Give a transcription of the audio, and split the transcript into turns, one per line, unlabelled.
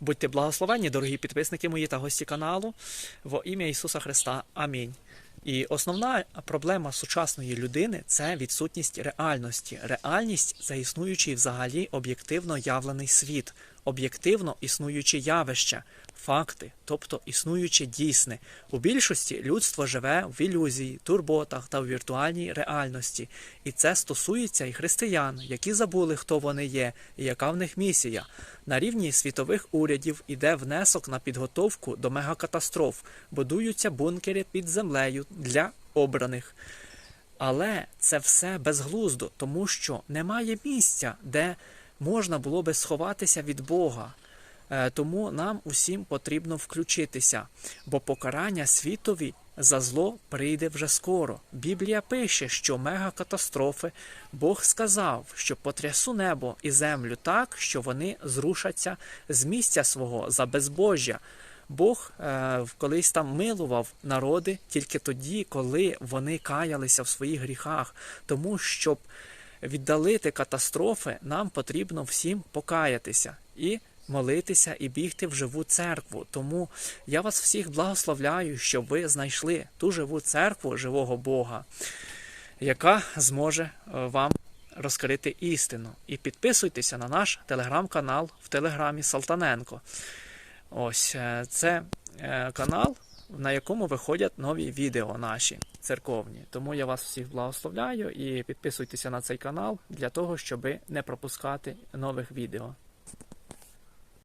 Будьте благословенні, дорогі підписники мої та гості каналу, во ім'я Ісуса Христа. Амінь. І основна проблема сучасної людини це відсутність реальності. Реальність це існуючий взагалі об'єктивно явлений світ, об'єктивно існуючі явища, факти, тобто існуюче дійсне. У більшості людство живе в ілюзії, турботах та в віртуальній реальності. І це стосується і християн, які забули, хто вони є і яка в них місія. На рівні світових урядів іде внесок на підготовку до мегакатастроф, будуються бункери під землею для обраних. Але це все безглуздо, тому що немає місця, де можна було би сховатися від Бога. Е, Тому нам усім потрібно включитися, бо покарання світові за зло прийде вже скоро. Біблія пише, що мегакатастрофи Бог сказав, що потрясу небо і землю так, що вони зрушаться з місця свого за безбожжя. Бог е, колись там милував народи тільки тоді, коли вони каялися в своїх гріхах, тому щоб віддалити катастрофи, нам потрібно всім покаятися і молитися і бігти в живу церкву. Тому я вас всіх благословляю, щоб ви знайшли ту живу церкву живого Бога, яка зможе е, вам розкрити істину. І підписуйтеся на наш телеграм-канал в Телеграмі Салтаненко. Ось е, це е, канал, на якому виходять нові відео наші церковні. Тому я вас всіх благословляю і підписуйтеся на цей канал для того, щоб не пропускати нових відео.